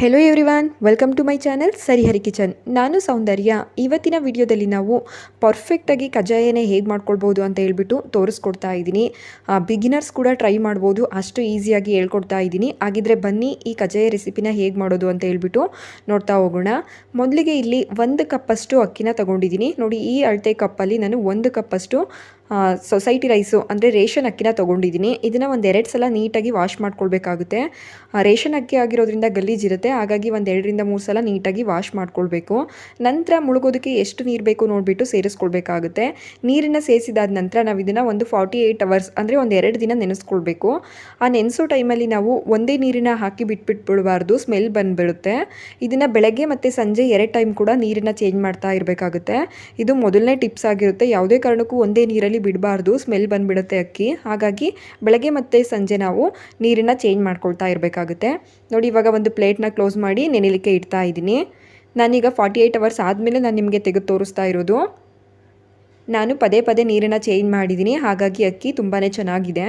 Hello everyone welcome to my channel ಸರಿಹರಿ kitchen ನಾನು ಸೌಂದರ್ಯ. ಇವತ್ತಿನ ವಿಡಿಯೋದಲ್ಲಿ ನಾವು ಪರ್ಫೆಕ್ಟಾಗಿ ಕಜ್ಜಾಯನೇ ಹೇಗೆ ಮಾಡ್ಕೊಳ್ಬೋದು ಅಂತ ಹೇಳ್ಬಿಟ್ಟು ತೋರಿಸ್ಕೊಡ್ತಾ ಇದ್ದೀನಿ. ಬಿಗಿನರ್ಸ್ ಕೂಡ ಟ್ರೈ ಮಾಡ್ಬೋದು, ಅಷ್ಟು ಈಸಿಯಾಗಿ ಹೇಳ್ಕೊಡ್ತಾ ಇದ್ದೀನಿ. ಹಾಗಿದ್ರೆ ಬನ್ನಿ ಈ ಕಜ್ಜಾಯ ರೆಸಿಪಿನ ಹೇಗೆ ಮಾಡೋದು ಅಂತ ಹೇಳ್ಬಿಟ್ಟು ನೋಡ್ತಾ ಹೋಗೋಣ. ಮೊದಲಿಗೆ ಇಲ್ಲಿ ಒಂದು ಕಪ್ಪಷ್ಟು ಅಕ್ಕಿನ ತಗೊಂಡಿದ್ದೀನಿ. ನೋಡಿ ಈ ಅಳತೆ ಕಪ್ಪಲ್ಲಿ ನಾನು ಒಂದು ಕಪ್ಪಷ್ಟು ಸೊಸೈಟಿ ರೈಸು ಅಂದರೆ ರೇಷನ್ ಅಕ್ಕಿನ ತೊಗೊಂಡಿದ್ದೀನಿ. ಇದನ್ನು ಒಂದು ಎರಡು ಸಲ ನೀಟಾಗಿ ವಾಶ್ ಮಾಡ್ಕೊಳ್ಬೇಕಾಗುತ್ತೆ. ರೇಷನ್ ಅಕ್ಕಿ ಆಗಿರೋದ್ರಿಂದ ಗಲೀಜಿರುತ್ತೆ ಹಾಗಾಗಿ ಒಂದು ಎರಡರಿಂದ ಮೂರು ಸಲ ನೀಟಾಗಿ ವಾಶ್ ಮಾಡ್ಕೊಳ್ಬೇಕು. ನಂತರ ಮುಳುಗೋದಕ್ಕೆ ಎಷ್ಟು ನೀರು ಬೇಕು ನೋಡಿಬಿಟ್ಟು ಸೇರಿಸ್ಕೊಳ್ಬೇಕಾಗುತ್ತೆ. ನೀರನ್ನು ಸೇರಿಸಿದಾದ ನಂತರ ನಾವು ಇದನ್ನು ಒಂದು ಫಾರ್ಟಿ ಏಯ್ಟ್ ಅವರ್ಸ್ ಅಂದರೆ ಒಂದು ಎರಡು ದಿನ ನೆನೆಸ್ಕೊಳ್ಬೇಕು. ಆ ನೆನೆಸೋ ಟೈಮಲ್ಲಿ ನಾವು ಒಂದೇ ನೀರಿನ ಹಾಕಿ ಬಿಟ್ಬಿಟ್ಬಿಡಬಾರ್ದು. ಸ್ಮೆಲ್ ಬಂದುಬಿಡುತ್ತೆ. ಇದನ್ನು ಬೆಳಗ್ಗೆ ಮತ್ತು ಸಂಜೆ ಎರಡು ಟೈಮ್ ಕೂಡ ನೀರನ್ನು ಚೇಂಜ್ ಮಾಡ್ತಾ ಇರಬೇಕಾಗುತ್ತೆ. ಇದು ಮೊದಲನೇ ಟಿಪ್ಸ್ ಆಗಿರುತ್ತೆ. ಯಾವುದೇ ಕಾರಣಕ್ಕೂ ಒಂದೇ ನೀರಲ್ಲಿ ಬಿಡಬಾರ್ದು ಸ್ಮೆಲ್ ಬಂದುಬಿಡುತ್ತೆ ಅಕ್ಕಿ. ಹಾಗಾಗಿ ಬೆಳಗ್ಗೆ ಮತ್ತು ಸಂಜೆ ನಾವು ನೀರನ್ನು ಚೇಂಜ್ ಮಾಡ್ಕೊಳ್ತಾ ಇರಬೇಕಾಗುತ್ತೆ. ನೋಡಿ, ಇವಾಗ ಒಂದು ಪ್ಲೇಟ್ನ ಕ್ಲೋಸ್ ಮಾಡಿ ನೆನೆಲಿಕ್ಕೆ ಇಡ್ತಾ ಇದ್ದೀನಿ. ನಾನೀಗ ಫಾರ್ಟಿ ಏಯ್ಟ್ ಅವರ್ಸ್ ಆದಮೇಲೆ ನಾನು ನಿಮಗೆ ತೆಗೆದು ತೋರಿಸ್ತಾ ಇರೋದು. ನಾನು ಪದೇ ಪದೇ ನೀರನ್ನು ಚೇಂಜ್ ಮಾಡಿದ್ದೀನಿ. ಹಾಗಾಗಿ ಅಕ್ಕಿ ತುಂಬಾ ಚೆನ್ನಾಗಿದೆ.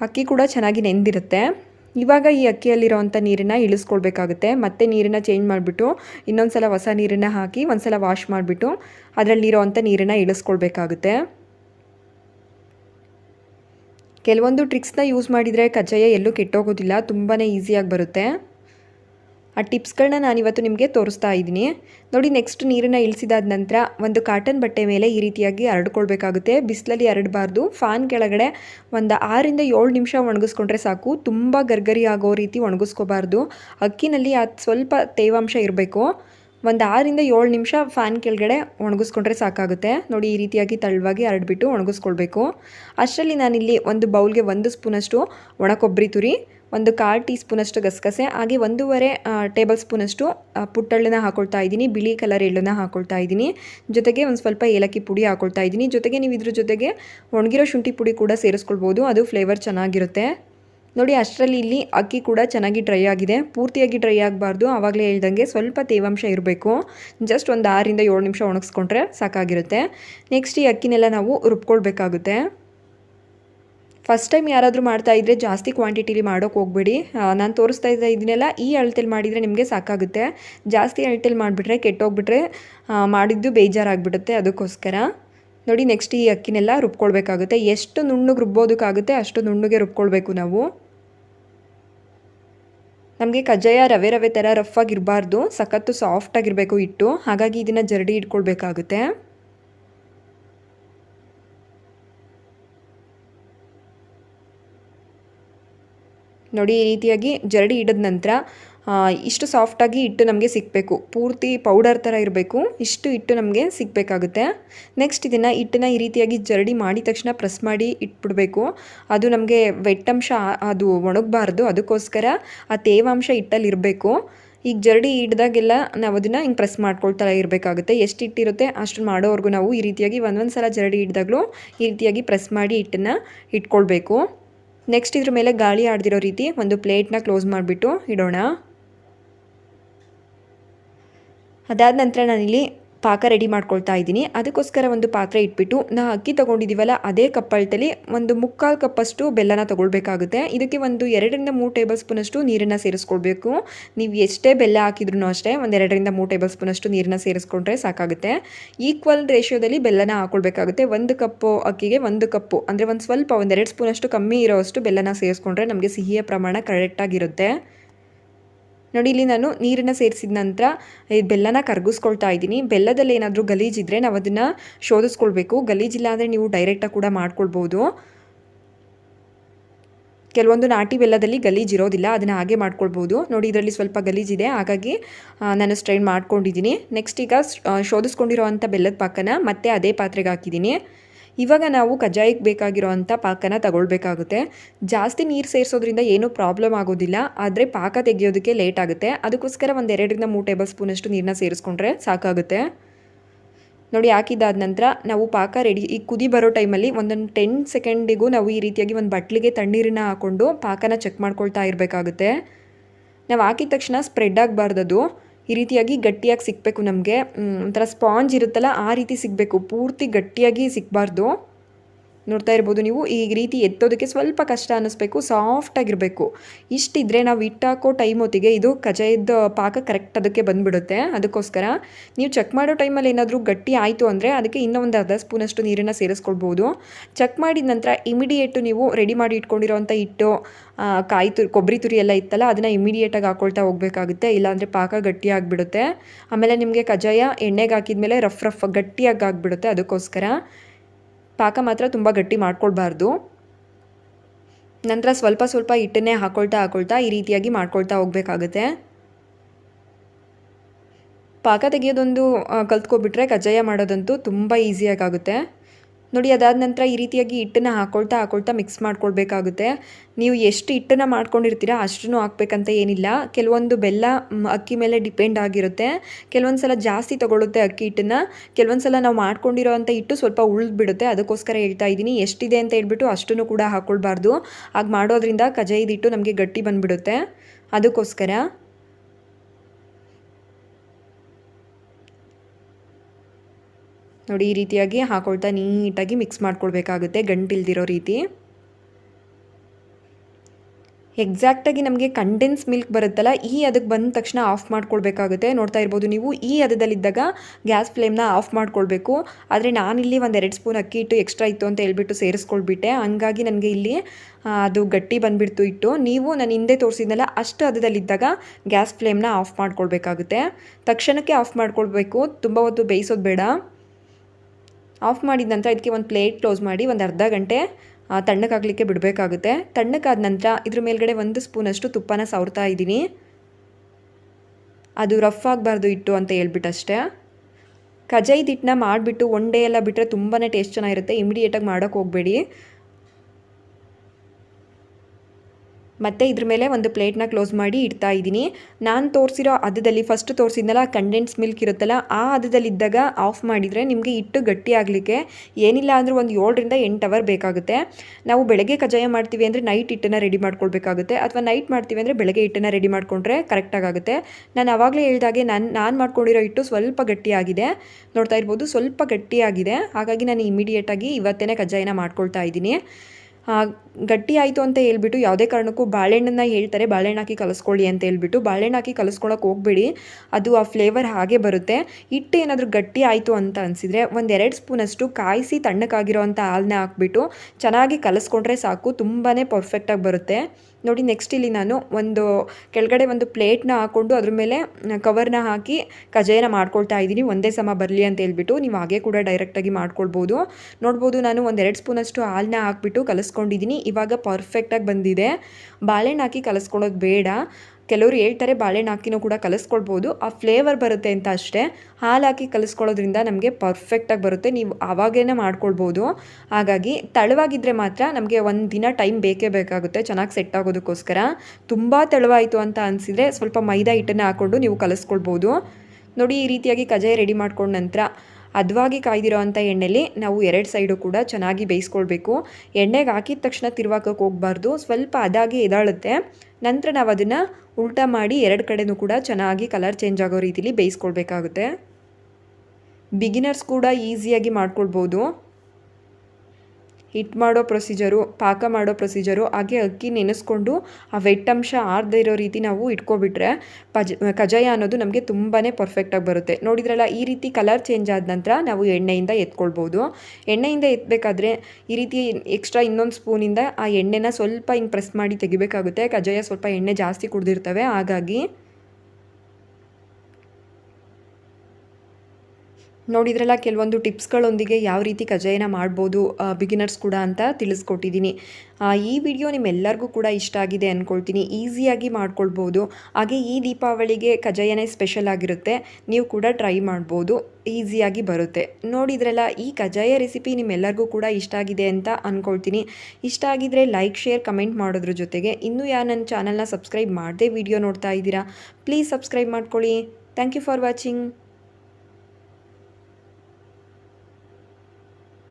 ಅಕ್ಕಿ ಕೂಡ ಚೆನ್ನಾಗಿ ನೆಂದಿರುತ್ತೆ. ಇವಾಗ ಈ ಅಕ್ಕಿಯಲ್ಲಿರೋವಂಥ ನೀರನ್ನು ಇಳಿಸ್ಕೊಳ್ಬೇಕಾಗುತ್ತೆ. ಮತ್ತೆ ನೀರನ್ನು ಚೇಂಜ್ ಮಾಡಿಬಿಟ್ಟು ಇನ್ನೊಂದು ಸಲ ಹೊಸ ನೀರನ್ನು ಹಾಕಿ ಒಂದು ಸಲ ವಾಶ್ ಮಾಡಿಬಿಟ್ಟು ಅದರಲ್ಲಿರೋವಂಥ ನೀರನ್ನು ಇಳಿಸ್ಕೊಳ್ಬೇಕಾಗುತ್ತೆ. ಕೆಲವೊಂದು ಟ್ರಿಕ್ಸ್ನ ಯೂಸ್ ಮಾಡಿದರೆ ಕಜ್ಜಾಯ ಎಲ್ಲೂ ಕೆಟ್ಟೋಗೋದಿಲ್ಲ ತುಂಬಾ ಈಸಿಯಾಗಿ ಬರುತ್ತೆ. ಆ ಟಿಪ್ಸ್ಗಳನ್ನ ನಾನಿವತ್ತು ನಿಮಗೆ ತೋರಿಸ್ತಾ ಇದ್ದೀನಿ. ನೋಡಿ ನೆಕ್ಸ್ಟ್ ನೀರನ್ನು ಇಳಿಸಿದಾದ ನಂತರ ಒಂದು ಕಾಟನ್ ಬಟ್ಟೆ ಮೇಲೆ ಈ ರೀತಿಯಾಗಿ ಹರಡ್ಕೊಳ್ಬೇಕಾಗುತ್ತೆ ಬಿಸಿಲಲ್ಲಿ ಹರಡಬಾರ್ದು ಫ್ಯಾನ್ ಕೆಳಗಡೆ ಒಂದು ಆರಿಂದ ಏಳು ನಿಮಿಷ ಒಣಗಿಸ್ಕೊಂಡ್ರೆ ಸಾಕು. ತುಂಬ ಗರ್ಗರಿ ಆಗೋ ರೀತಿ ಒಣಗಿಸ್ಕೋಬಾರ್ದು. ಅಕ್ಕಿನಲ್ಲಿ ಅದು ಸ್ವಲ್ಪ ತೇವಾಂಶ ಇರಬೇಕು. ಒಂದು ಆರಿಂದ ಏಳು ನಿಮಿಷ ಫ್ಯಾನ್ ಕೆಳಗಡೆ ಒಣಗಿಸ್ಕೊಂಡ್ರೆ ಸಾಕಾಗುತ್ತೆ. ನೋಡಿ, ಈ ರೀತಿಯಾಗಿ ತಳ್ಳವಾಗಿ ಹರಡ್ಬಿಟ್ಟು ಒಣಗಿಸ್ಕೊಳ್ಬೇಕು. ಅಷ್ಟರಲ್ಲಿ ನಾನಿಲ್ಲಿ ಒಂದು ಬೌಲ್ಗೆ ಒಂದು ಸ್ಪೂನಷ್ಟು ಒಣ ಕೊಬ್ಬರಿ ತುರಿ ಒಂದು ಕಾಲು ಟೀ ಸ್ಪೂನಷ್ಟು ಗಸಗಸೆ, ಹಾಗೆ ಒಂದೂವರೆ ಟೇಬಲ್ ಸ್ಪೂನಷ್ಟು ಪುಟ್ಟಳ್ಳನ್ನ ಹಾಕೊಳ್ತಾ ಇದ್ದೀನಿ, ಬಿಳಿ ಕಲರ್ ಎಳ್ಳನ್ನು ಹಾಕೊಳ್ತಾ ಇದ್ದೀನಿ. ಜೊತೆಗೆ ಒಂದು ಸ್ವಲ್ಪ ಏಲಕ್ಕಿ ಪುಡಿ ಹಾಕೊಳ್ತಾ ಇದ್ದೀನಿ. ಜೊತೆಗೆ ನೀವು ಇದ್ರ ಜೊತೆಗೆ ಒಣಗಿರೋ ಶುಂಠಿ ಪುಡಿ ಕೂಡ ಸೇರಿಸ್ಕೊಳ್ಬೋದು, ಅದು ಫ್ಲೇವರ್ ಚೆನ್ನಾಗಿರುತ್ತೆ. ನೋಡಿ, ಅಷ್ಟರಲ್ಲಿ ಇಲ್ಲಿ ಅಕ್ಕಿ ಕೂಡ ಚೆನ್ನಾಗಿ ಡ್ರೈ ಆಗಿದೆ. ಪೂರ್ತಿಯಾಗಿ ಡ್ರೈ ಆಗಬಾರ್ದು. ಆವಾಗಲೇ ಹೇಳ್ದಂಗೆ ಸ್ವಲ್ಪ ತೇವಾಂಶ ಇರಬೇಕು. ಜಸ್ಟ್ ಒಂದು ಆರರಿಂದ ಏಳು ನಿಮಿಷ ಒಣಗಿಸ್ಕೊಂಡ್ರೆ ಸಾಕಾಗಿರುತ್ತೆ. ನೆಕ್ಸ್ಟ್ ಈ ಅಕ್ಕಿನೆಲ್ಲ ನಾವು ರುಬ್ಕೊಳ್ಬೇಕಾಗುತ್ತೆ. ಫಸ್ಟ್ ಟೈಮ್ ಯಾರಾದರೂ ಮಾಡ್ತಾ ಇದ್ದರೆ ಜಾಸ್ತಿ ಕ್ವಾಂಟಿಟಿಲಿ ಮಾಡೋಕೆ ಹೋಗ್ಬೇಡಿ. ನಾನು ತೋರಿಸ್ತಾ ಇದ್ದ ಇದನ್ನೆಲ್ಲ ಈ ಅಳತೆಲಿ ಮಾಡಿದರೆ ನಿಮಗೆ ಸಾಕಾಗುತ್ತೆ. ಜಾಸ್ತಿ ಅಳತೆಲಿ ಮಾಡಿಬಿಟ್ರೆ ಕೆಟ್ಟೋಗ್ಬಿಟ್ರೆ ಮಾಡಿದ್ದು ಬೇಜಾರಾಗ್ಬಿಡುತ್ತೆ ಅದಕ್ಕೋಸ್ಕರ. ನೋಡಿ ನೆಕ್ಸ್ಟ್ ಈ ಅಕ್ಕಿನೆಲ್ಲ ರುಬ್ಕೊಳ್ಬೇಕಾಗುತ್ತೆ. ಎಷ್ಟು ನುಣ್ಣಗೆ ರುಬ್ಬೋದಕ್ಕಾಗುತ್ತೆ ಅಷ್ಟು ನುಣ್ಣಗೆ ರುಬ್ಕೊಳ್ಬೇಕು ನಾವು. ನಮಗೆ ಕಜ್ಜಾಯ ರವೆ ರವೆ ಥರ ರಫ್ ಆಗಿರಬಾರ್ದು. ಸಖತ್ತು ಸಾಫ್ಟಾಗಿರಬೇಕು ಹಿಟ್ಟು. ಹಾಗಾಗಿ ಇದನ್ನು ಜರಡಿ ಇಟ್ಕೊಳ್ಬೇಕಾಗುತ್ತೆ. ನೋಡಿ, ಈ ರೀತಿಯಾಗಿ ಜರಡಿ ಇಡದ ನಂತರ ಇಷ್ಟು ಸಾಫ್ಟಾಗಿ ಹಿಟ್ಟು ನಮಗೆ ಸಿಗಬೇಕು. ಪೂರ್ತಿ ಪೌಡರ್ ಥರ ಇರಬೇಕು. ಇಷ್ಟು ಹಿಟ್ಟು ನಮಗೆ ಸಿಗಬೇಕಾಗುತ್ತೆ. ನೆಕ್ಸ್ಟ್ ಇದನ್ನು ಹಿಟ್ಟನ್ನ ಈ ರೀತಿಯಾಗಿ ಜರಡಿ ಮಾಡಿದ ತಕ್ಷಣ ಪ್ರೆಸ್ ಮಾಡಿ ಇಟ್ಬಿಡಬೇಕು. ಅದು ನಮಗೆ ವೆಟ್ಟಂಶ, ಅದು ಒಣಗಬಾರ್ದು. ಅದಕ್ಕೋಸ್ಕರ ಆ ತೇವಾಂಶ ಹಿಟ್ಟಲ್ಲಿ ಇರಬೇಕು. ಈಗ ಜರಡಿ ಹಿಡ್ದಾಗೆಲ್ಲ ನಾವು ಅದನ್ನು ಹಿಂಗೆ ಪ್ರೆಸ್ ಮಾಡ್ಕೊಳ್ತಾ ಇರಬೇಕಾಗುತ್ತೆ. ಎಷ್ಟು ಹಿಟ್ಟಿರುತ್ತೆ ಅಷ್ಟು ಮಾಡೋವರೆಗೂ ನಾವು ಈ ರೀತಿಯಾಗಿ ಒಂದೊಂದು ಸಲ ಜರಡಿ ಹಿಡ್ದಾಗಲೂ ಈ ರೀತಿಯಾಗಿ ಪ್ರೆಸ್ ಮಾಡಿ ಹಿಟ್ಟನ್ನು ಇಟ್ಕೊಳ್ಬೇಕು. ನೆಕ್ಸ್ಟ್ ಇದ್ರ ಮೇಲೆ ಗಾಳಿ ಆಡ್ದಿರೋ ರೀತಿ ಒಂದು ಪ್ಲೇಟ್ನ ಕ್ಲೋಸ್ ಮಾಡಿಬಿಟ್ಟು ಇಡೋಣ. ಅದಾದ ನಂತರ ನಾನಿಲ್ಲಿ ಪಾಕ ರೆಡಿ ಮಾಡ್ಕೊಳ್ತಾ ಇದ್ದೀನಿ. ಅದಕ್ಕೋಸ್ಕರ ಒಂದು ಪಾತ್ರೆ ಇಟ್ಬಿಟ್ಟು ನಾ ಅಕ್ಕಿ ತೊಗೊಂಡಿದ್ದೀವಲ್ಲ ಅದೇ ಕಪ್ಪಳ್ತಲ್ಲಿ ಒಂದು ಮುಕ್ಕಾಲು ಕಪ್ಪಷ್ಟು ಬೆಲ್ಲನ ತೊಗೊಳ್ಬೇಕಾಗುತ್ತೆ. ಇದಕ್ಕೆ ಒಂದು ಎರಡರಿಂದ ಮೂರು ಟೇಬಲ್ ಸ್ಪೂನಷ್ಟು ನೀರನ್ನು ಸೇರಿಸ್ಕೊಳ್ಬೇಕು. ನೀವು ಎಷ್ಟೇ ಬೆಲ್ಲ ಹಾಕಿದ್ರೂ ಅಷ್ಟೇ ಒಂದು ಎರಡರಿಂದ ಮೂರು ಟೇಬಲ್ ಸ್ಪೂನಷ್ಟು ನೀರನ್ನ ಸೇರಿಸ್ಕೊಂಡ್ರೆ ಸಾಕಾಗುತ್ತೆ. ಈಕ್ವಲ್ ರೇಷಿಯೋದಲ್ಲಿ ಬೆಲ್ಲನ ಹಾಕೊಳ್ಬೇಕಾಗುತ್ತೆ. ಒಂದು ಕಪ್ಪು ಅಕ್ಕಿಗೆ ಒಂದು ಕಪ್ಪು, ಅಂದರೆ ಒಂದು ಸ್ವಲ್ಪ, ಒಂದೆರಡು ಸ್ಪೂನಷ್ಟು ಕಮ್ಮಿ ಇರೋವಷ್ಟು ಬೆಲ್ಲನ ಸೇರಿಸ್ಕೊಂಡ್ರೆ ನಮಗೆ ಸಿಹಿಯ ಪ್ರಮಾಣ ಕರೆಕ್ಟಾಗಿರುತ್ತೆ ನೋಡಿ, ಇಲ್ಲಿ ನಾನು ನೀರನ್ನು ಸೇರಿಸಿದ ನಂತರ ಈ ಬೆಲ್ಲನ ಕರಗಿಸ್ಕೊಳ್ತಾ ಇದ್ದೀನಿ. ಬೆಲ್ಲದಲ್ಲಿ ಏನಾದರೂ ಗಲೀಜಿದ್ರೆ ನಾವು ಅದನ್ನು ಶೋಧಿಸ್ಕೊಳ್ಬೇಕು. ಗಲೀಜಿಲ್ಲ ಅಂದರೆ ನೀವು ಡೈರೆಕ್ಟಾಗಿ ಕೂಡ ಮಾಡ್ಕೊಳ್ಬೋದು. ಕೆಲವೊಂದು ನಾಟಿ ಬೆಲ್ಲದಲ್ಲಿ ಗಲೀಜ್ ಇರೋದಿಲ್ಲ, ಅದನ್ನು ಹಾಗೆ ಮಾಡ್ಕೊಳ್ಬೋದು. ನೋಡಿ, ಇದರಲ್ಲಿ ಸ್ವಲ್ಪ ಗಲೀಜಿದೆ ಹಾಗಾಗಿ ನಾನು ಸ್ಟ್ರೈನ್ ಮಾಡ್ಕೊಂಡಿದ್ದೀನಿ. ನೆಕ್ಸ್ಟ್ ಈಗ ಶೋಧಿಸ್ಕೊಂಡಿರೋ ಅಂಥ ಬೆಲ್ಲದ ಪಾಕನ ಮತ್ತೆ ಅದೇ ಪಾತ್ರೆಗೆ ಹಾಕಿದ್ದೀನಿ. ಇವಾಗ ನಾವು ಕಜ್ಜಾಯಕ್ಕೆ ಬೇಕಾಗಿರೋ ಅಂಥ ಪಾಕನ ತಗೊಳ್ಬೇಕಾಗುತ್ತೆ. ಜಾಸ್ತಿ ನೀರು ಸೇರಿಸೋದ್ರಿಂದ ಏನೂ ಪ್ರಾಬ್ಲಮ್ ಆಗೋದಿಲ್ಲ. ಆದರೆ ಪಾಕ ತೆಗೆಯೋದಕ್ಕೆ ಲೇಟ್ ಆಗುತ್ತೆ. ಅದಕ್ಕೋಸ್ಕರ ಒಂದು ಎರಡರಿಂದ ಮೂರು ಟೇಬಲ್ ಸ್ಪೂನಷ್ಟು ನೀರನ್ನ ಸೇರಿಸ್ಕೊಂಡ್ರೆ ಸಾಕಾಗುತ್ತೆ. ನೋಡಿ ಹಾಕಿದ್ದಾದ ನಂತರ ನಾವು ಪಾಕ ರೆಡಿ, ಈ ಕುದಿ ಬರೋ ಟೈಮಲ್ಲಿ ಒಂದೊಂದು ಟೆನ್ ಸೆಕೆಂಡಿಗೂ ನಾವು ಈ ರೀತಿಯಾಗಿ ಒಂದು ಬಟ್ಲಿಗೆ ತಣ್ಣೀರನ್ನ ಹಾಕ್ಕೊಂಡು ಪಾಕನ ಚೆಕ್ ಮಾಡ್ಕೊಳ್ತಾ ಇರಬೇಕಾಗುತ್ತೆ. ನಾವು ಹಾಕಿದ ತಕ್ಷಣ ಸ್ಪ್ರೆಡ್ ಆಗಬಾರ್ದದು. ಈ ರೀತಿಯಾಗಿ ಗಟ್ಟಿಯಾಗಿ ಸಿಗಬೇಕು ನಮಗೆ. ಒಂಥರ ಸ್ಪಾಂಜ್ ಇರುತ್ತಲ್ಲ ಆ ರೀತಿ ಸಿಗಬೇಕು. ಪೂರ್ತಿ ಗಟ್ಟಿಯಾಗಿ ಸಿಗಬಾರ್ದು. ನೋಡ್ತಾ ಇರ್ಬೋದು ನೀವು. ಈ ರೀತಿ ಎತ್ತೋದಕ್ಕೆ ಸ್ವಲ್ಪ ಕಷ್ಟ ಅನ್ನಿಸ್ಬೇಕು ಸಾಫ್ಟಾಗಿರಬೇಕು ಇಷ್ಟಿದ್ರೆ ನಾವು ಇಟ್ಟಾಕೋ ಟೈಮ್ ಹೊತ್ತಿಗೆ ಇದು ಕಜಾಯದ ಪಾಕ ಕರೆಕ್ಟ್ ಅದಕ್ಕೆ ಬಂದುಬಿಡುತ್ತೆ. ಅದಕ್ಕೋಸ್ಕರ ನೀವು ಚೆಕ್ ಮಾಡೋ ಟೈಮಲ್ಲಿ ಏನಾದರೂ ಗಟ್ಟಿ ಆಯಿತು ಅಂದರೆ ಅದಕ್ಕೆ ಇನ್ನೂ ಒಂದು ಅರ್ಧ ಸ್ಪೂನಷ್ಟು ನೀರನ್ನು ಸೇರಿಸ್ಕೊಳ್ಬೋದು. ಚೆಕ್ ಮಾಡಿದ ನಂತರ ಇಮಿಡಿಯೇಟು ನೀವು ರೆಡಿ ಮಾಡಿ ಇಟ್ಕೊಂಡಿರೋವಂಥ ಹಿಟ್ಟು ಕಾಯಿ ತುರಿ, ಕೊಬ್ಬರಿ ತುರಿ ಎಲ್ಲ ಇತ್ತಲ್ಲ, ಅದನ್ನು ಇಮಿಡಿಯೇಟಾಗಿ ಹಾಕ್ಕೊಳ್ತಾ ಹೋಗಬೇಕಾಗುತ್ತೆ. ಇಲ್ಲಾಂದರೆ ಪಾಕ ಗಟ್ಟಿಯಾಗಿಬಿಡುತ್ತೆ ಆಮೇಲೆ ನಿಮಗೆ ಕಜ್ಜಾಯ ಎಣ್ಣೆಗೆ ಹಾಕಿದ ಮೇಲೆ ರಫ್ ರಫ್ ಗಟ್ಟಿಯಾಗಿ ಆಗಿಬಿಡುತ್ತೆ. ಅದಕ್ಕೋಸ್ಕರ ಪಾಕ ಮಾತ್ರ ತುಂಬ ಗಟ್ಟಿ ಮಾಡ್ಕೊಳ್ಬಾರ್ದು. ನಂತರ ಸ್ವಲ್ಪ ಸ್ವಲ್ಪ ಹಿಟ್ಟನ್ನೇ ಹಾಕ್ಕೊಳ್ತಾ ಹಾಕ್ಕೊಳ್ತಾ ಈ ರೀತಿಯಾಗಿ ಮಾಡ್ಕೊಳ್ತಾ ಹೋಗಬೇಕಾಗುತ್ತೆ. ಪಾಕ ತೆಗೆಯೋದೊಂದು ಕಲ್ತ್ಕೊಬಿಟ್ರೆ ಕಜ್ಜಾಯ ಮಾಡೋದಂತೂ ತುಂಬ ಆಗುತ್ತೆ. ನೋಡಿ, ಅದಾದ ನಂತರ ಈ ರೀತಿಯಾಗಿ ಹಿಟ್ಟನ್ನು ಹಾಕೊಳ್ತಾ ಹಾಕೊಳ್ತಾ ಮಿಕ್ಸ್ ಮಾಡ್ಕೊಳ್ಬೇಕಾಗುತ್ತೆ. ನೀವು ಎಷ್ಟು ಹಿಟ್ಟನ್ನು ಮಾಡ್ಕೊಂಡಿರ್ತೀರಾ ಅಷ್ಟನ್ನು ಹಾಕ್ಬೇಕಂತ ಏನಿಲ್ಲ. ಕೆಲವೊಂದು ಬೆಲ್ಲ ಅಕ್ಕಿ ಮೇಲೆ ಡಿಪೆಂಡ್ ಆಗಿರುತ್ತೆ. ಕೆಲವೊಂದು ಸಲ ಜಾಸ್ತಿ ತೊಗೊಳುತ್ತೆ ಅಕ್ಕಿ ಹಿಟ್ಟನ್ನು. ಕೆಲವೊಂದು ಸಲ ನಾವು ಮಾಡ್ಕೊಂಡಿರೋ ಅಂಥ ಹಿಟ್ಟು ಸ್ವಲ್ಪ ಉಳಿದ್ಬಿಡುತ್ತೆ. ಅದಕ್ಕೋಸ್ಕರ ಹೇಳ್ತಾ ಇದ್ದೀನಿ, ಎಷ್ಟಿದೆ ಅಂತ ಹೇಳ್ಬಿಟ್ಟು ಅಷ್ಟನ್ನು ಕೂಡ ಹಾಕ್ಕೊಳ್ಬಾರ್ದು ಆಗ ಮಾಡೋದ್ರಿಂದ ಕಜಾಯಿದಿಟ್ಟು ನಮಗೆ ಗಟ್ಟಿ ಬಂದುಬಿಡುತ್ತೆ. ಅದಕ್ಕೋಸ್ಕರ ನೋಡಿ, ಈ ರೀತಿಯಾಗಿ ಹಾಕೊಳ್ತಾ ನೀಟಾಗಿ ಮಿಕ್ಸ್ ಮಾಡ್ಕೊಳ್ಬೇಕಾಗುತ್ತೆ ಗಂಟಿಲ್ದಿರೋ ರೀತಿ. ಎಕ್ಸಾಕ್ಟಾಗಿ ನಮಗೆ ಕಂಡೆನ್ಸ್ ಮಿಲ್ಕ್ ಬರುತ್ತಲ್ಲ, ಈ ಅದಕ್ಕೆ ಬಂದ ತಕ್ಷಣ ಆಫ್ ಮಾಡ್ಕೊಳ್ಬೇಕಾಗುತ್ತೆ ನೋಡ್ತಾ ಇರ್ಬೋದು ನೀವು, ಈ ಹದದಲ್ಲಿದ್ದಾಗ ಗ್ಯಾಸ್ ಫ್ಲೇಮ್ನ ಆಫ್ ಮಾಡ್ಕೊಳ್ಬೇಕು. ಆದರೆ ನಾನಿಲ್ಲಿ ಒಂದು ಎರಡು ಸ್ಪೂನ್ ಅಕ್ಕಿ ಇಟ್ಟು ಎಕ್ಸ್ಟ್ರಾ ಇತ್ತು ಅಂತ ಹೇಳ್ಬಿಟ್ಟು ಸೇರಿಸ್ಕೊಳ್ಬಿಟ್ಟೆ. ಹಂಗಾಗಿ ನನಗೆ ಇಲ್ಲಿ ಅದು ಗಟ್ಟಿ ಬಂದುಬಿಡ್ತು ಇಟ್ಟು ನೀವು ನಾನು ಹಿಂದೆ ತೋರಿಸಿದ್ನಲ್ಲ, ಅಷ್ಟು ಹದದಲ್ಲಿದ್ದಾಗ ಗ್ಯಾಸ್ ಫ್ಲೇಮ್ನ ಆಫ್ ಮಾಡ್ಕೊಳ್ಬೇಕಾಗುತ್ತೆ. ತಕ್ಷಣಕ್ಕೆ ಆಫ್ ಮಾಡ್ಕೊಳ್ಬೇಕು. ತುಂಬ ಹೊತ್ತು ಬೇಯಿಸೋದು ಬೇಡ. ಆಫ್ ಮಾಡಿದ ನಂತರ ಇದಕ್ಕೆ ಒಂದು ಪ್ಲೇಟ್ ಕ್ಲೋಸ್ ಮಾಡಿ ಒಂದು ಅರ್ಧ ಗಂಟೆ ತಣ್ಣಕ್ಕಾಗಲಿಕ್ಕೆ ಬಿಡಬೇಕಾಗುತ್ತೆ. ತಣ್ಣಕ್ಕಾದ ನಂತರ ಇದ್ರ ಮೇಲ್ಗಡೆ ಒಂದು ಸ್ಪೂನಷ್ಟು ತುಪ್ಪನ ಸವರ್ತಾ ಇದ್ದೀನಿ. ಅದು ರಫ್ ಆಗಬಾರ್ದು ಇಟ್ಟು ಅಂತ ಹೇಳ್ಬಿಟ್ಟಷ್ಟೇ. ಕಜಾಯಿ ಹಿಟ್ಟನ್ನ ಮಾಡಿಬಿಟ್ಟು ಒನ್ ಡೇ ಎಲ್ಲ ಬಿಟ್ಟರೆ ತುಂಬಾ ಟೇಸ್ಟ್ ಚೆನ್ನಾಗಿರುತ್ತೆ. ಇಮಿಡಿಯೇಟಾಗಿ ಮಾಡೋಕ್ಕೆ ಹೋಗಬೇಡಿ. ಮತ್ತು ಇದ್ರ ಮೇಲೆ ಒಂದು ಪ್ಲೇಟ್ನ ಕ್ಲೋಸ್ ಮಾಡಿ ಇಡ್ತಾ ಇದ್ದೀನಿ. ನಾನು ತೋರಿಸಿರೋ ಹದದಲ್ಲಿ ಫಸ್ಟ್ ತೋರಿಸಿದ್ನಲ್ಲ ಕಂಡೆನ್ಸ್ ಮಿಲ್ಕ್ ಇರುತ್ತಲ್ಲ, ಆ ಹದದಲ್ಲಿದ್ದಾಗ ಆಫ್ ಮಾಡಿದರೆ ನಿಮಗೆ ಹಿಟ್ಟು ಗಟ್ಟಿ ಆಗಲಿಕ್ಕೆ ಏನಿಲ್ಲ ಅಂದರೂ ಒಂದು ಏಳರಿಂದ ಎಂಟು ಅವರ್ ಬೇಕಾಗುತ್ತೆ. ನಾವು ಬೆಳಗ್ಗೆ ಕಜಾಯ ಮಾಡ್ತೀವಿ ಅಂದರೆ ನೈಟ್ ಹಿಟ್ಟನ್ನು ರೆಡಿ ಮಾಡ್ಕೊಳ್ಬೇಕಾಗುತ್ತೆ. ಅಥವಾ ನೈಟ್ ಮಾಡ್ತೀವಿ ಅಂದರೆ ಬೆಳಗ್ಗೆ ಹಿಟ್ಟನ್ನು ರೆಡಿ ಮಾಡಿಕೊಂಡ್ರೆ ಕರೆಕ್ಟಾಗುತ್ತೆ ನಾನು ಆವಾಗಲೇ ಹೇಳಿದಾಗೆ ನಾನು ನಾನು ಮಾಡ್ಕೊಂಡಿರೋ ಹಿಟ್ಟು ಸ್ವಲ್ಪ ಗಟ್ಟಿಯಾಗಿದೆ ನೋಡ್ತಾ ಇರ್ಬೋದು, ಸ್ವಲ್ಪ ಗಟ್ಟಿಯಾಗಿದೆ ಹಾಗಾಗಿ ನಾನು ಇಮಿಡಿಯೇಟಾಗಿ ಇವತ್ತೇ ಕಜ್ಜಾಯನ ಮಾಡ್ಕೊಳ್ತಾ ಇದ್ದೀನಿ. ಗಟ್ಟಿ ಆಯಿತು ಅಂತ ಹೇಳ್ಬಿಟ್ಟು ಯಾವುದೇ ಕಾರಣಕ್ಕೂ ಬಾಳೆಹಣ್ಣನ್ನು ಹೇಳ್ತಾರೆ, ಬಾಳೆಹಣ್ಣು ಹಾಕಿ ಕಲಿಸ್ಕೊಳ್ಳಿ ಅಂತ ಹೇಳ್ಬಿಟ್ಟು. ಬಾಳೆಹಣ್ಣು ಹಾಕಿ ಕಲಿಸ್ಕೊಳಕ್ಕೆ ಹೋಗ್ಬೇಡಿ, ಅದು ಆ ಫ್ಲೇವರ್ ಹಾಗೆ ಬರುತ್ತೆ. ಹಿಟ್ಟು ಏನಾದರೂ ಗಟ್ಟಿ ಆಯಿತು ಅಂತ ಅನಿಸಿದರೆ ಒಂದು ಎರಡು ಸ್ಪೂನಷ್ಟು ಕಾಯಿಸಿ ತಣ್ಣಕ್ಕಾಗಿರೋ ಅಂಥ ಹಾಲನ್ನ ಹಾಕ್ಬಿಟ್ಟು ಚೆನ್ನಾಗಿ ಕಲಿಸ್ಕೊಂಡ್ರೆ ಸಾಕು ತುಂಬಾ ಪರ್ಫೆಕ್ಟಾಗಿ ಬರುತ್ತೆ. ನೋಡಿ ನೆಕ್ಸ್ಟ್ ಇಲ್ಲಿ ನಾನು ಒಂದು ಕೆಳಗಡೆ ಒಂದು ಪ್ಲೇಟ್ನ ಹಾಕ್ಕೊಂಡು ಅದ್ರ ಮೇಲೆ ಕವರ್ನ ಹಾಕಿ ಕಜಾಯನ ಮಾಡ್ಕೊಳ್ತಾ ಇದ್ದೀನಿ. ಒಂದೇ ಸಮ ಬರಲಿ ಅಂತ ಹೇಳ್ಬಿಟ್ಟು ನೀವು ಹಾಗೆ ಕೂಡ ಡೈರೆಕ್ಟಾಗಿ ಮಾಡ್ಕೊಳ್ಬೋದು. ನೋಡ್ಬೋದು, ನಾನು ಒಂದೆರಡು ಸ್ಪೂನಷ್ಟು ಹಾಲನ್ನ ಹಾಕ್ಬಿಟ್ಟು ಕಲಿಸ್ಕೊಂಡಿದ್ದೀನಿ. ಇವಾಗ ಪರ್ಫೆಕ್ಟಾಗಿ ಬಂದಿದೆ. ಬಾಳೆಹಣ್ಣು ಹಾಕಿ ಕಲಿಸ್ಕೊಳ್ಳೋದು ಬೇಡ. ಕೆಲವರು ಹೇಳ್ತಾರೆ ಬಾಳೆಹಣ್ಣು ಹಾಕಿನೂ ಕೂಡ ಕಲಿಸ್ಕೊಳ್ಬೋದು. ಆ ಫ್ಲೇವರ್ ಬರುತ್ತೆ ಅಂತ ಅಷ್ಟೇ. ಹಾಲು ಹಾಕಿ ಕಲಿಸ್ಕೊಳ್ಳೋದ್ರಿಂದ ನಮಗೆ ಪರ್ಫೆಕ್ಟಾಗಿ ಬರುತ್ತೆ. ನೀವು ಆವಾಗೇನೆ ಮಾಡ್ಕೊಳ್ಬೋದು. ಹಾಗಾಗಿ ತಳವಾಗಿದ್ದರೆ ಮಾತ್ರ ನಮಗೆ ಒಂದು ದಿನ ಟೈಮ್ ಬೇಕೇ ಬೇಕಾಗುತ್ತೆ. ಚೆನ್ನಾಗಿ ಸೆಟ್ ಆಗೋದಕ್ಕೋಸ್ಕರ. ತುಂಬ ತೆಳುವಾಯಿತು ಅಂತ ಅನಿಸಿದರೆ ಸ್ವಲ್ಪ ಮೈದಾ ಹಿಟ್ಟನ್ನು ಹಾಕ್ಕೊಂಡು ನೀವು ಕಲಿಸ್ಕೊಳ್ಬೋದು. ನೋಡಿ ಈ ರೀತಿಯಾಗಿ ಕಜಾಯ ರೆಡಿ ಮಾಡ್ಕೊಂಡ ನಂತರ ಹದವಾಗಿ ಕಾಯ್ದಿರೋ ಅಂಥ ಎಣ್ಣೆಲಿ ನಾವು ಎರಡು ಸೈಡು ಕೂಡ ಚೆನ್ನಾಗಿ ಬೇಯಿಸ್ಕೊಳ್ಬೇಕು. ಎಣ್ಣೆಗೆ ಹಾಕಿದ ತಕ್ಷಣ ತಿರುವಾಕಕ್ಕೆ ಹೋಗ್ಬಾರ್ದು. ಸ್ವಲ್ಪ ಅದಾಗಿ ಎದಾಳುತ್ತೆ. ನಂತರ ನಾವು ಅದನ್ನು ಉಲ್ಟಾ ಮಾಡಿ ಎರಡು ಕಡೆಯೂ ಕೂಡ ಚೆನ್ನಾಗಿ ಕಲರ್ ಚೇಂಜ್ ಆಗೋ ರೀತಿಲಿ ಬೇಯಿಸ್ಕೊಳ್ಬೇಕಾಗುತ್ತೆ. ಬಿಗಿನರ್ಸ್ ಕೂಡ ಈಸಿಯಾಗಿ ಮಾಡ್ಕೊಳ್ಬೋದು. ಹಿಟ್ ಮಾಡೋ ಪ್ರೊಸೀಜರು, ಪಾಕ ಮಾಡೋ ಪ್ರೊಸೀಜರು, ಹಾಗೆ ಅಕ್ಕಿ ನೆನೆಸ್ಕೊಂಡು ಆ ವೆಟ್ ಅಂಶ ಆರ್ದೇ ಇರೋ ರೀತಿ ನಾವು ಇಟ್ಕೊಬಿಟ್ರೆ ಪಜ, ಕಜಾಯ ಅನ್ನೋದು ನಮಗೆ ತುಂಬಾ ಪರ್ಫೆಕ್ಟಾಗಿ ಬರುತ್ತೆ. ನೋಡಿದ್ರಲ್ಲ, ಈ ರೀತಿ ಕಲರ್ ಚೇಂಜ್ ಆದ ನಂತರ ನಾವು ಎಣ್ಣೆಯಿಂದ ಎತ್ಕೊಳ್ಬೋದು. ಎಣ್ಣೆಯಿಂದ ಎತ್ತಬೇಕಾದ್ರೆ ಈ ರೀತಿ ಎಕ್ಸ್ಟ್ರಾ ಇನ್ನೊಂದು ಸ್ಪೂನಿಂದ ಆ ಎಣ್ಣೆನ ಸ್ವಲ್ಪ ಹಿಂಗೆ ಪ್ರೆಸ್ ಮಾಡಿ ತೆಗಿಬೇಕಾಗುತ್ತೆ. ಕಜಾಯ ಸ್ವಲ್ಪ ಎಣ್ಣೆ ಜಾಸ್ತಿ ಕುಡ್ದಿರ್ತವೆ. ಹಾಗಾಗಿ ನೋಡಿದ್ರಲ್ಲ, ಕೆಲವೊಂದು ಟಿಪ್ಸ್ಗಳೊಂದಿಗೆ ಯಾವ ರೀತಿ ಕಜಾಯನ ಮಾಡ್ಬೋದು ಬಿಗಿನರ್ಸ್ ಕೂಡ ಅಂತ ತಿಳಿಸ್ಕೊಟ್ಟಿದ್ದೀನಿ. ಈ ವಿಡಿಯೋ ನಿಮ್ಮೆಲ್ಲರಿಗೂ ಕೂಡ ಇಷ್ಟ ಆಗಿದೆ ಅಂದ್ಕೊಳ್ತೀನಿ ಈಸಿಯಾಗಿ ಮಾಡ್ಕೊಳ್ಬೋದು. ಹಾಗೆ ಈ ದೀಪಾವಳಿಗೆ ಕಜಾಯನೇ ಸ್ಪೆಷಲ್ ಆಗಿರುತ್ತೆ. ನೀವು ಕೂಡ ಟ್ರೈ ಮಾಡ್ಬೋದು. ಈಸಿಯಾಗಿ ಬರುತ್ತೆ. ನೋಡಿದ್ರಲ್ಲ, ಈ ಕಜಾಯ ರೆಸಿಪಿ ನಿಮ್ಮೆಲ್ಲರಿಗೂ ಕೂಡ ಇಷ್ಟ ಆಗಿದೆ ಅಂತ ಅಂದ್ಕೊಳ್ತೀನಿ ಇಷ್ಟ ಆಗಿದ್ರೆ ಲೈಕ್ ಶೇರ್ ಕಮೆಂಟ್ ಮಾಡೋದ್ರ ಜೊತೆಗೆ ಇನ್ನೂ ಯಾರು ನನ್ನ ಚಾನಲ್ನ ಸಬ್ಸ್ಕ್ರೈಬ್ ಮಾಡದೆ ವಿಡಿಯೋ ನೋಡ್ತಾ ಇದ್ದೀರಾ ಪ್ಲೀಸ್ ಸಬ್ಸ್ಕ್ರೈಬ್ ಮಾಡ್ಕೊಳ್ಳಿ. Thank you for watching